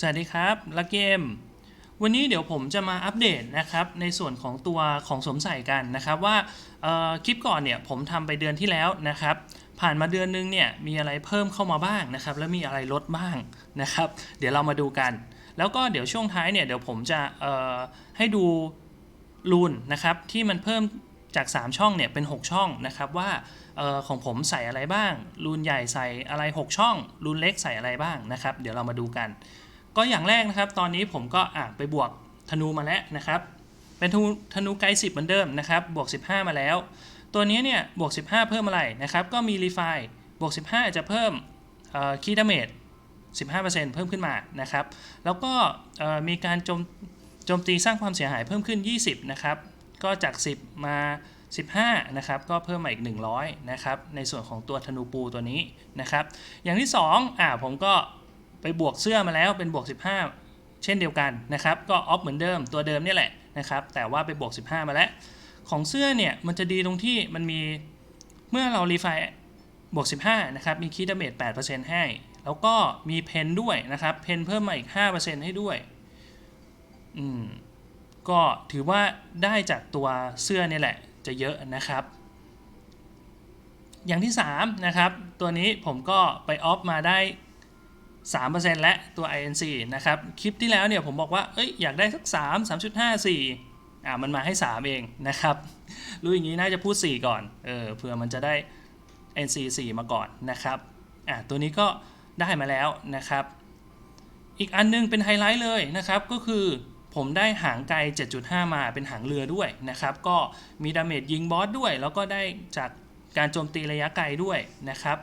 สวัสดีครับลักเกม วันนี้เดี๋ยวผมจะมาอัปเดตนะครับในส่วนของตัวของสวมใส่กันนะครับว่าคลิปก่อนเนี่ยผมทำไปเดือนที่แล้วนะครับผ่านมาเดือนนึงเนี่ยมีอะไรเพิ่มเข้ามาบ้างนะครับแล้วมีอะไรลดบ้างนะครับเดี๋ยวเรามาดูกัน แล้วก็เดี๋ยวช่วงท้ายเนี่ยเดี๋ยวผมจะให้ดูรูนนะครับที่มันเพิ่มจาก 3 ช่องเนี่ยเป็น 6 ช่องนะครับว่าออของผมใส่อะไรบ้าง รูนใหญ่ใส่อะไร 6 ช่อง รูนเล็กใส่อะไรบ้างนะครับ เดี๋ยวเรามาดูกัน ก็อย่างแรกนะครับ ตอนนี้ผมก็อะไปบวกธนูมาแล้วนะครับ เป็นธนูธนูไกล10 เหมือนเดิมนะครับ บวก 15 มาแล้ว ตัวนี้เนี่ยบวก 15 เพิ่มอะไรนะครับ ก็มีรีไฟบวก 15 จะเพิ่มคีดาเมจ15%เพิ่มขึ้นมานะครับ แล้วก็มีการโจมโจมตีสร้างความเสียหายเพิ่มขึ้น 20 นะครับ ก็จาก 10 มา 15 นะครับ ก็เพิ่มมาอีก 100 นะครับ ในส่วนของตัวธนูปูตัวนี้นะครับ อย่างที่ 2 อ่าผมก็ ไปบวกเสื้อมาแล้วเป็นบวก 15 เช่นเดียวกันนะครับ ก็ออฟเหมือนเดิมตัวเดิมนี่แหละนะครับ แต่ว่าไปบวก 15 มาแล้ว ของเสื้อเนี่ยมันจะดีตรงที่มันมีเมื่อเรารีไฟบวก 15 นะครับ มีคีดเมจ8%ให้ แล้วก็มีเพนด้วยนะครับ เพนเพิ่มมาอีก 5%ให้ด้วย อืม ก็ถือว่าได้จากตัวเสื้อนี่แหละ จะเยอะนะครับ อย่างที่ 3 นะครับ ตัวนี้ผมก็ไปออฟมาได้ 3%และตัว INC นะครับ คลิปที่แล้วเนี่ยผมบอกว่า เอ้ย อยากได้สัก 3 3.5 4อ่ามันมาให้ 3 เองนะครับ รู้อย่างนี้น่าจะพูด 4 ก่อน เออ เผื่อมันจะได้ NC 4 มาก่อนนะครับ อ่าตัวนี้ก็ได้มาแล้วนะครับ อีกอันนึงเป็นไฮไลท์เลยนะครับ ก็คือผมได้หางไกล 7.5 มาเป็นหางเรือด้วยนะครับ ก็มีดาเมจยิงบอสด้วย แล้วก็ได้จากการโจมตีระยะไกลด้วยนะครับ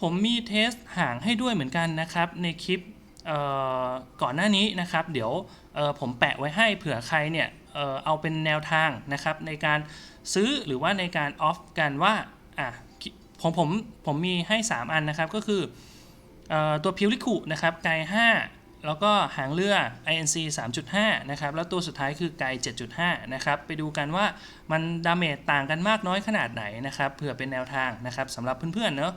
ผมมีเทสหางให้ด้วยเหมือนกันนะครับ ในคลิปก่อนหน้านี้นะครับ เดี๋ยวผมแปะไว้ให้เผื่อใครเนี่ยเอาเป็นแนวทางนะครับในการซื้อหรือว่าในการออฟกันว่าอะของผมผมมีให้ 3 อันนะครับก็คืออตัวพิวลิคุนะครับไกล5แล้วก็หางเรือ INC 3.5 นะครับ แล้วตัวสุดท้ายคือไกล7.5 นะครับ ไปดูกันว่ามันดาเมจต่างกันมากน้อยขนาดไหนนะครับเผื่อเป็นแนวทางนะครับสำหรับเพื่อนๆเนอะ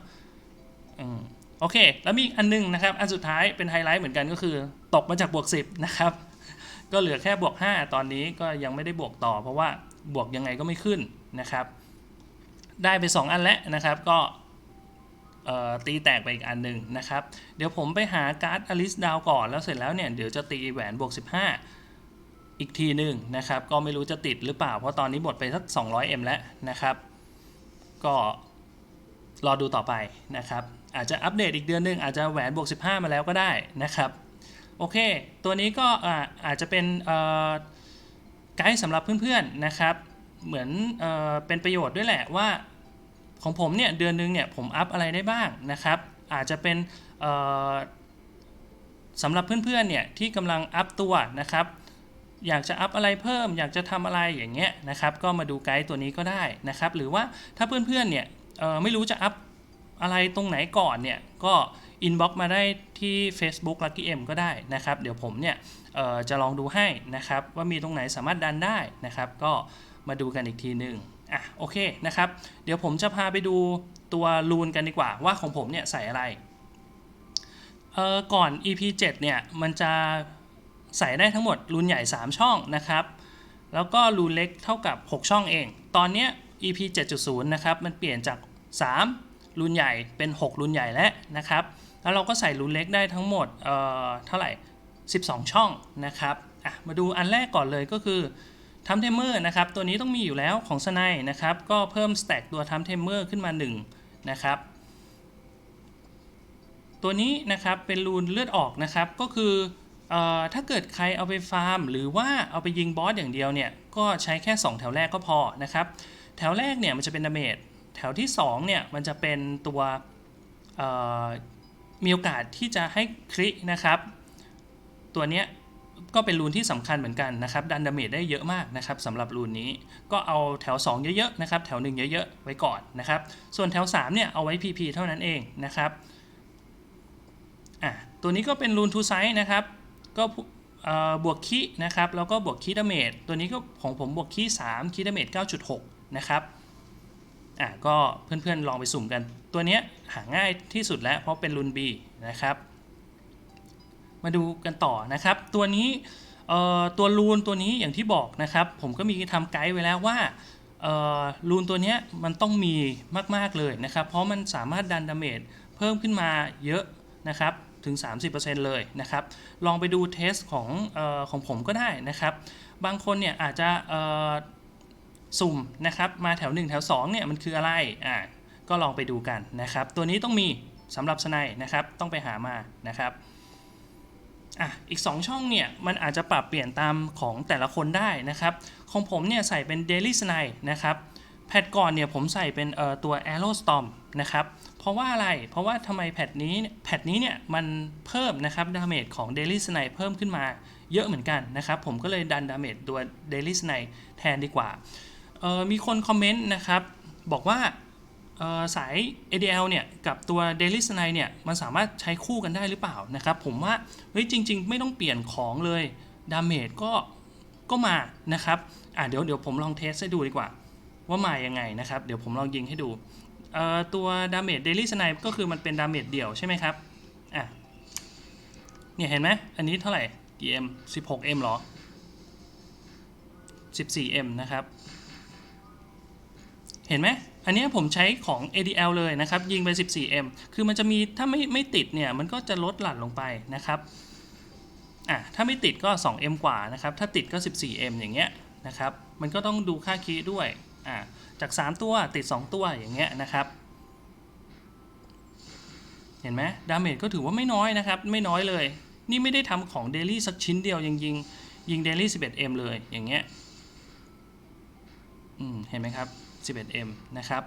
โอเค แล้วมีอันนึงนะครับ อันสุดท้ายเป็นไฮไลท์เหมือนกันก็คือ ตกมาจากบวก 10 นะครับ ก็เหลือแค่บวก 5 ตอนนี้ก็ยังไม่ได้บวกต่อ เพราะว่าบวกยังไงก็ไม่ขึ้นนะครับ ได้ไป 2 อันแล้วนะครับ ก็ตีแตกไปอีกอันหนึ่งนะครับ เดี๋ยวผมไปหาการ์ดอลิสดาวก่อนแล้วเสร็จแล้วเนี่ย เดี๋ยวจะตีแหวนบวก 15 อีกทีหนึ่งนะครับ ก็ไม่รู้จะติดหรือเปล่า เพราะตอนนี้หมดไปสัก 200M แล้วนะครับ ก็ รอดูต่อไปนะครับ อาจจะอัปเดตอีกเดือนหนึ่งอาจจะแหวนบวก 15 มาแล้วก็ได้นะครับ โอเค ตัวนี้ก็อาจจะเป็นไกด์สำหรับเพื่อนๆนะครับ เหมือนเอเป็นประโยชน์ด้วยแหละว่าของผมเนี่ยเดือนนึงเนี่ยผมอัพอะไรได้บ้างนะครับ อาจจะเป็นสำหรับเพื่อนๆเนี่ยที่กำลังอัพตัวนะครับอยากจะอัพอะไรเพิ่ม อยากจะทำอะไรอย่างเงี้ยนะครับ ก็มาดูไกด์ตัวนี้ก็ได้นะครับ หรือว่าถ้าเพื่อนๆเนี่ยเอ่อ ไม่รู้จะอัพอะไรตรงไหนก่อนเนี่ยก็อินบ็อกมาได้ที่ Facebook Lucky M ก็ได้นะครับ เดี๋ยวผมเนี่ยจะลองดูให้นะครับ ว่ามีตรงไหนสามารถดันได้นะครับ ก็มาดูกันอีกทีหนึ่งอะโอเคนะครับ เดี๋ยวผมจะพาไปดูตัวรูนกันดีกว่าว่าของผมเนี่ยใส่อะไรเอ่อก่อน EP 7เนี่ยมันจะใส่ได้ทั้งหมดรูนใหญ่ 3 ช่องนะครับ แล้วก็รูนเล็กเท่ากับ 6 ช่องเอง ตอนเนี้ย EP 7.0 นะครับ มันเปลี่ยนจาก 3รูนใหญ่เป็น 6รูนใหญ่แล้วนะครับ แล้วเราก็ใส่รูนเล็กได้ทั้งหมดเอ่อเท่าไหร่ 12 ช่องนะครับอะมาดูอันแรกก่อนเลยก็คือทัมเทมเมอร์นะครับ ตัวนี้ต้องมีอยู่แล้วของสไนนะครับ ก็เพิ่มสแต็กตัวทัมเทมเมอร์ขึ้นมา 1 นะครับตัวนี้นะครับเป็นรูนเลือดออกนะครับก็คือเอ่อถ้าเกิดใครเอาไปฟาร์ม หรือว่าเอาไปยิงบอสอย่างเดียวเนี่ยก็ใช้แค่ 2 แถวแรกก็พอนะครับ แถวแรกเนี่ยมันจะเป็นดาเมจแถวที่2เนี่ยมันจะเป็นตัวมีโอกาสที่จะให้ครินะครับ ตัวเนี้ยก็เป็นรูนที่สำคัญเหมือนกันนะครับ ดันดาเมจได้เยอะมากนะครับสำหรับรูนนี้ก็เอาแถว 2 เยอะๆนะครับ แถว 1 เยอะๆ ไว้ก่อนนะครับ ส่วนแถว 3 เนี่ยเอาไว้ PP เท่านั้นเองนะครับอะตัวนี้ก็เป็นรูนทูไซส์นะครับ ก็ บวกคีนะครับ แล้วก็บวกคีดาเมจตัวนี้ก็ของผมบวกคี3คีดาเมจ9.6 นะครับอะก็เพื่อนๆลองไปสุ่มกัน ตัวเนี้ยหาง่ายที่สุดแล้ว เพราะเป็นรูน B นะครับ มาดูกันต่อนะครับ ตัวนี้เอ่อตัวรูนตัวนี้อย่างที่บอกนะครับ ผมก็มีทำไกด์ไว้แล้วว่าเออรูนตัวเนี้ยมันต้องมีมาก ๆ เลยนะครับ เพราะมันสามารถดันดาเมจเพิ่มขึ้นมาเยอะนะครับ ถึง 30%เลยนะครับ ลองไปดูเทสของออของผมก็ได้นะครับ บางคนเนี่ยอาจจะสุ่มนะครับมาแถว 1 แถว2เนี่ยมันคืออะไรอ่าก็ลองไปดูกันนะครับ ตัวนี้ต้องมีสำหรับสไนด์นะครับต้องไปหามานะครับอะอีก 2 ช่องเนี่ยมันอาจจะปรับเปลี่ยนตามของแต่ละคนได้นะครับ ของผมเนี่ยใส่เป็น Daily s n i นะครับ แพทก่อนเนี่ยผมใส่เป็นตัว Arrow Storm นะครับ เพราะว่าอะไร เพราะว่าทำไมแพทนี้แพทนี้เนี่ยมันเพิ่มนะครับดาเมจของ Daily s n i เพิ่มขึ้นมาเยอะเหมือนกันนะครับ ผมก็เลยดันดาเมจตัว Daily s n i แทนดีกว่า มีคนคอมเมนต์นะครับ บอกว่าเอ่อสาย ADL เนี่ยกับตัว Daily s n i เนี่ยมันสามารถใช้คู่กันได้หรือเปล่านะครับ ผมว่าเฮ้ยจริง ๆ ไม่ต้องเปลี่ยนของเลยดาเมจก็ก็มานะครับอะเดี๋ยวเดี๋ยวผมลองเทสให้ดูดีกว่า ว่ามายังไงนะครับ เดี๋ยวผมลองยิงให้ดูตัวดาเมจ Daily s n i ก็คือมันเป็นดาเมจเดี่ยวใช่ไหมครับอะเนี่ยเห็นไหมอันนี้เท่าไหร่กี่ M 16 M เหรอ14 M นะครับ เห็นไหมอันนี้ผมใช้ของ ADL เลยนะครับ ยิงไป 14M คือมันจะมีถ้าไม่ไม่ติดเนี่ย มันก็จะลดหลั่นลงไปนะครับอะถ้าไม่ติดก็ 2M กว่านะครับ ถ้าติดก็ 14M อย่างเงี้ยนะครับ มันก็ต้องดูค่าคีด้วย อะจาก 3 ตัวติด 2 ตัวอย่างเงี้ยนะครับ เห็นไหมดาเมจก็ถือว่าไม่น้อยนะครับ ไม่น้อยเลย นี่ไม่ได้ทำของ Daily สักชิ้นเดียวยังยิงยิง Daily 11M เลยอย่างเงี้ยอืมเห็นไหมครับ 11M นะครับ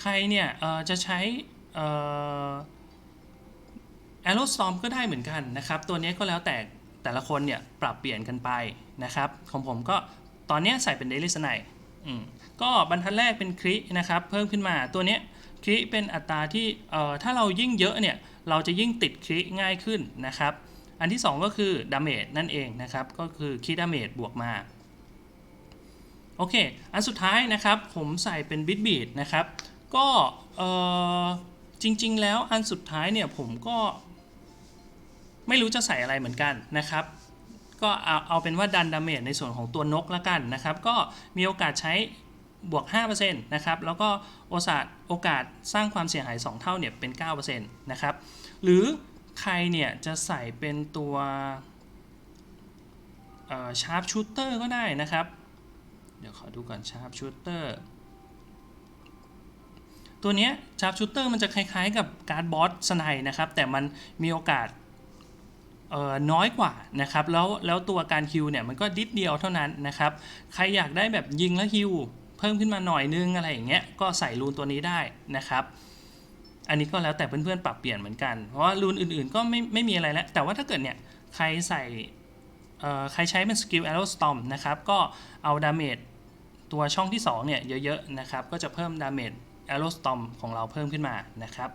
ใครเนี่ยจะใช้เอ่อ Aerostorm ก็ได้เหมือนกันนะครับ ตัวนี้ก็แล้วแต่แต่ละคนเนี่ยปรับเปลี่ยนกันไปนะครับ ของผมก็ ตอนนี้ใส่เป็น Daily s n i อืมก็บรรทัดแรกเป็นครินะครับ เพิ่มขึ้นมาตัวนี้คริเป็นอัตราที่ถ้าเรายิ่งเยอะเนี่ยเราจะยิ่งติดคริง่ายขึ้นนะครับ อันที่ 2 ก็คือดาเมจนั่นเองนะครับ ก็คือคริดาเมจบวกมาโอเค อันสุดท้ายนะครับผมใส่เป็นบิ t บีดนะครับ ก็จริงๆ แล้วอันสุดท้ายเนี่ยผมก็ไม่รู้จะใส่อะไรเหมือนกันนะครับ ก็เอาเอาเป็นว่าดันดาเมจในส่วนของตัวนกละกันนะครับ ก็มีโอกาสใช้บวก 5%นะครับ แล้วก็โอกาสโอกาสสร้างความเสียหาย 2 เท่าเนี่ยเป็น 9%นะครับ หรือใครเนี่ยจะใส่เป็นตัวชาร์ปชูเตอร์ก็ได้นะครับ เดี๋ยวขอดูก่อนชาร์ปชูเตอร์ตัวนี้ชาร์ปชูเตอร์มันจะคล้ายๆกับการ์ดบอสสไนนะครับ แต่มันมีโอกาส น้อยกว่านะครับแล้วแล้วตัวการฮิวเนี่ยมันก็ดิดเดียวเท่านั้นนะครับใครอยากได้แบบยิงแล้วฮิวเพิ่มขึ้นมาหน่อยนึงอะไรอย่างเงี้ยก็ใส่รูนตัวนี้ได้นะครับ อันนี้ก็แล้วแต่เพื่อนๆปรับเปลี่ยนเหมือนกัน เพราะว่ารูนอื่นๆก็ไม่ไม่มีอะไรแล้ว แต่ว่าถ้าเกิดเนี่ยใครใส่ใครใช้เป็นสกิล Arrow Storm นะครับก็เอาดาเมจตัวช่องที่2เนี่ยเยอะๆนะครับก็จะเพิ่มดาเมจ Arrow Storm ของเราเพิ่มขึ้นมานะครับ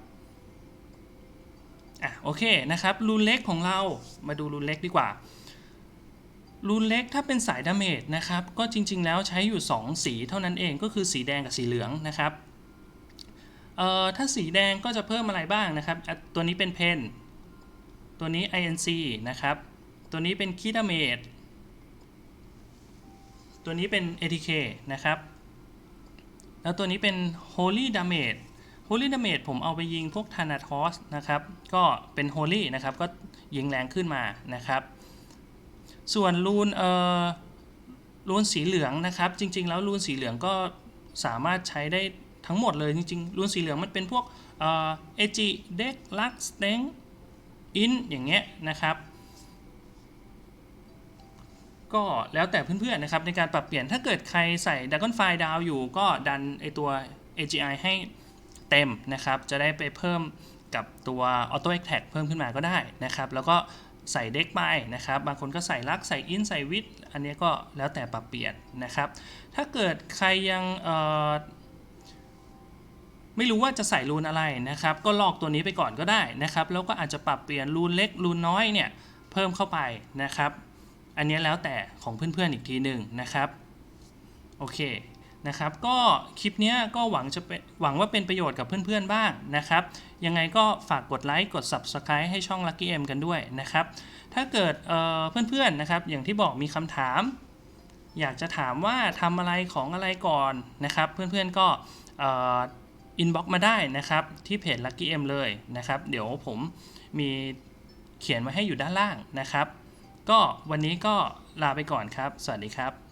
อะโอเคนะครับรูนเล็กของเรามาดูรูนเล็กดีกว่ารูนเล็กถ้าเป็นสายดาเมจนะครับก็จริงๆแล้วใช้อยู่ 2 สีเท่านั้นเองก็คือสีแดงกับสีเหลืองนะครับเอ่อถ้าสีแดงก็จะเพิ่มอะไรบ้างนะครับ ตัวนี้เป็นเพนตัวนี้ INC นะครับตัวนี้เป็นคีดาเมจตัวนี้เป็น ATK นะครับแล้วตัวนี้เป็น Holy Damage Holy Damage ผมเอาไปยิงพวก Thanatos นะครับ ก็เป็น Holy นะครับ ก็ยิงแรงขึ้นมานะครับ ส่วนรูนเอ่อรูนสีเหลืองนะครับ จริง ๆ แล้วรูนสีเหลืองก็สามารถใช้ได้ทั้งหมดเลยจริงๆรูนสีเหลืองมันเป็นพวกเอ่อ AG Deck Lux Steng In อย่างเงี้ยนะครับก็แล้วแต่เพื่อนๆนะครับในการปรับเปลี่ยนถ้าเกิดใครใส่ Dragonfly ดาวอยู่ก็ดันไอตัว AGI ให้ เต็มนะครับ จะได้ไปเพิ่มกับตัว Auto Attack เพิ่มขึ้นมาก็ได้นะครับ แล้วก็ใส่เด็กไปนะครับ บางคนก็ใส่ลัก ใส่อิน ใส่วิทอันนี้ก็แล้วแต่ปรับเปลี่ยนนะครับ ถ้าเกิดใครยังไม่รู้ว่าจะใส่รูนอะไรนะครับ ก็ลอกตัวนี้ไปก่อนก็ได้นะครับ แล้วก็อาจจะปรับเปลี่ยนรูนเล็กรูนน้อยเนี่ยเพิ่มเข้าไปนะครับ อันนี้แล้วแต่ของเพื่อนๆอีกทีหนึ่งนะครับ โอเค นะครับ ก็คลิปนี้ก็หวังจะเป็นหวังว่าเป็นประโยชน์กับเพื่อนๆบ้างนะครับ ยังไงก็ฝากกดไลค์กด Subscribe ให้ช่อง Lucky M กันด้วยนะครับ ถ้าเกิดเเพื่อนๆนะครับ อย่างที่บอกมีคำถาม อยากจะถามว่าทำอะไรของอะไรก่อนนะครับ เพื่อนๆก็อินบ็อกมาได้นะครับ ที่เพจ Lucky M เลยนะครับ เดี๋ยวผมมีเขียนไว้ให้อยู่ด้านล่างนะครับ ก็วันนี้ก็ลาไปก่อนครับ สวัสดีครับ